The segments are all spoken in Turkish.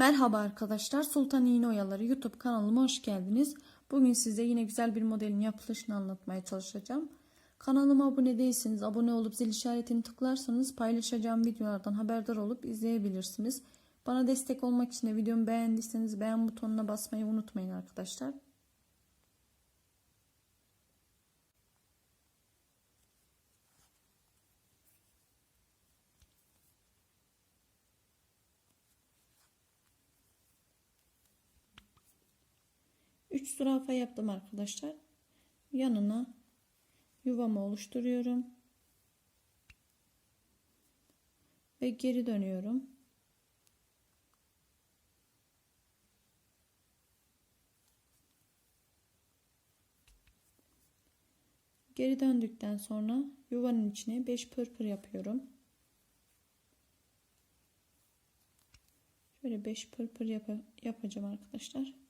Merhaba arkadaşlar. Sultan İğne Oyaları YouTube kanalıma hoş geldiniz. Bugün size yine güzel bir modelin yapılışını anlatmaya çalışacağım. Kanalıma abone değilseniz abone olup zil işaretini tıklarsanız paylaşacağım videolardan haberdar olup izleyebilirsiniz. Bana destek olmak için de videomu beğendiyseniz beğen butonuna basmayı unutmayın arkadaşlar. Üç zürafa yaptım arkadaşlar. Yanına yuvamı oluşturuyorum. Ve geri dönüyorum. Geri döndükten sonra yuvanın içine 5 pırpır yapıyorum. Şöyle 5 pırpır yap yapacağım arkadaşlar.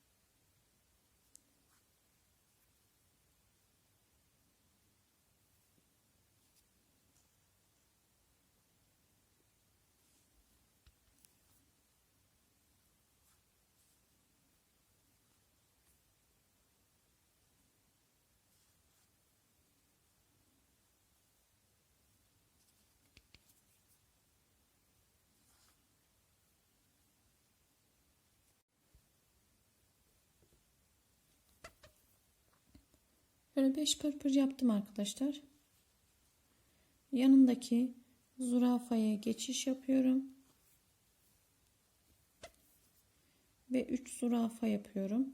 Böyle 5 pırpır yaptım arkadaşlar. Yanındaki zürafaya geçiş yapıyorum. Ve 3 zürafa yapıyorum.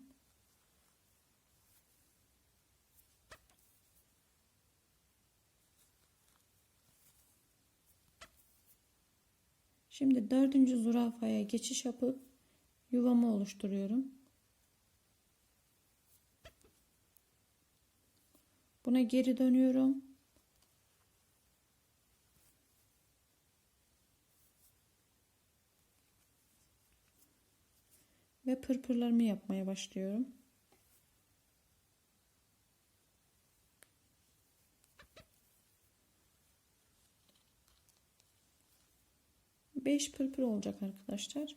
Şimdi dördüncü zürafaya geçiş yapıp yuvamı oluşturuyorum. Buna geri dönüyorum. Ve pırpırlarımı yapmaya başlıyorum. Beş pırpır olacak arkadaşlar.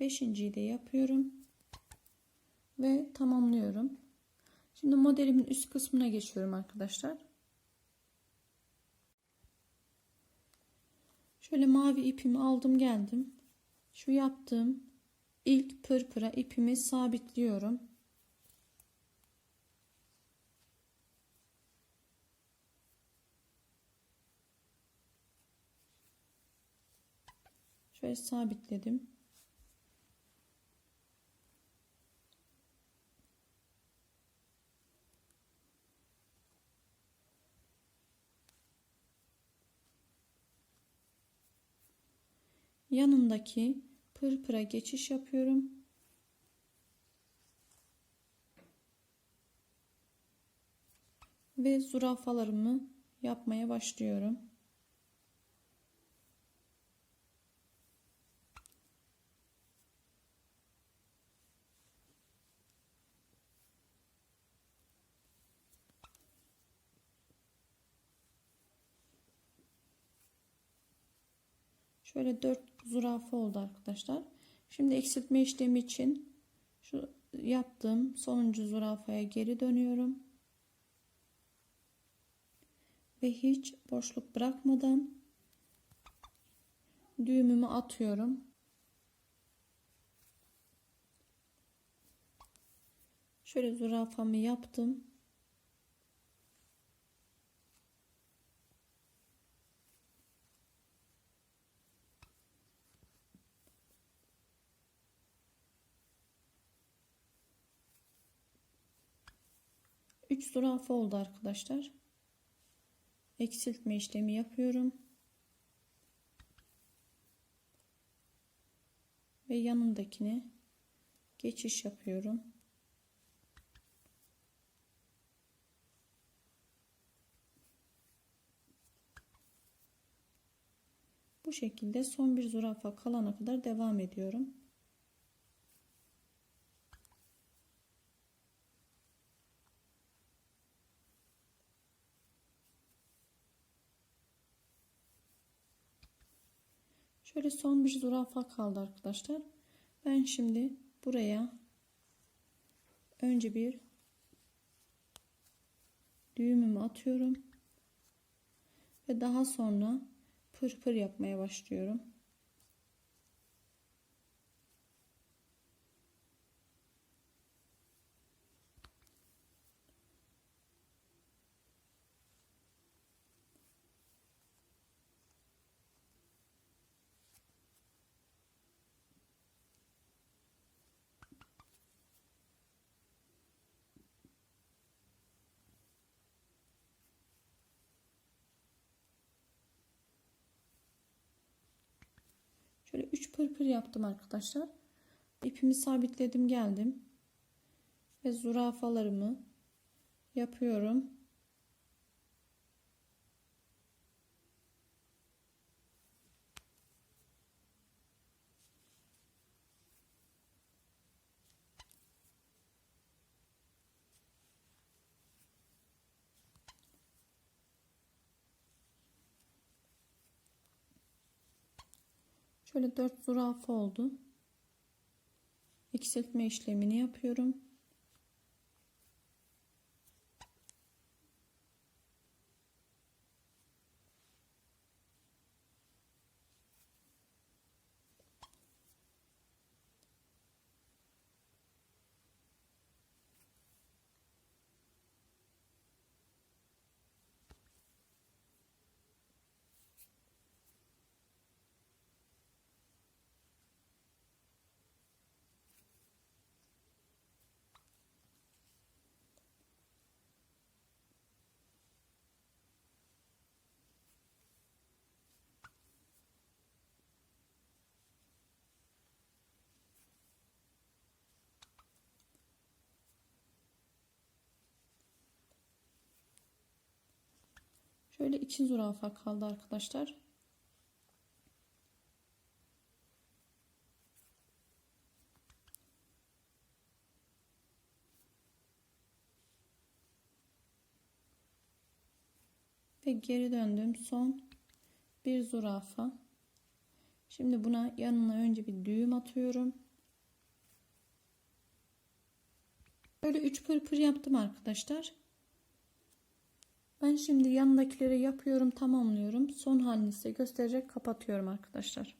Beşinciyi de yapıyorum. Ve tamamlıyorum. Şimdi modelimin üst kısmına geçiyorum arkadaşlar. Şöyle mavi ipimi aldım geldim. Şu yaptığım ilk pırpıra ipimi sabitliyorum. Şöyle sabitledim. Yanındaki pırpıra geçiş yapıyorum. Ve zürafalarımı yapmaya başlıyorum. Şöyle 4 zürafa oldu arkadaşlar. Şimdi eksiltme işlemi için şu yaptığım sonuncu zürafaya geri dönüyorum. Ve hiç boşluk bırakmadan düğümümü atıyorum. Şöyle zürafamı yaptım. Üç zürafa oldu arkadaşlar. Eksiltme işlemi yapıyorum. Ve yanındakini geçiş yapıyorum. Bu şekilde son bir zürafa kalana kadar devam ediyorum. Şöyle son bir zürafa kaldı arkadaşlar. Ben şimdi buraya önce bir düğümümü atıyorum ve daha sonra pırpır yapmaya başlıyorum. Şöyle 3 pırpır yaptım arkadaşlar. İpimi sabitledim geldim. Ve zürafalarımı yapıyorum. Şöyle 4 zürafa oldu. Eksiltme işlemini yapıyorum. Şöyle iki zürafa kaldı arkadaşlar. Ve geri döndüm. Son bir zürafa. Şimdi buna yanına önce bir düğüm atıyorum. Böyle 3 pırpır yaptım arkadaşlar. Ben şimdi yanındakileri yapıyorum, tamamlıyorum. Son halini size gösterecek kapatıyorum arkadaşlar.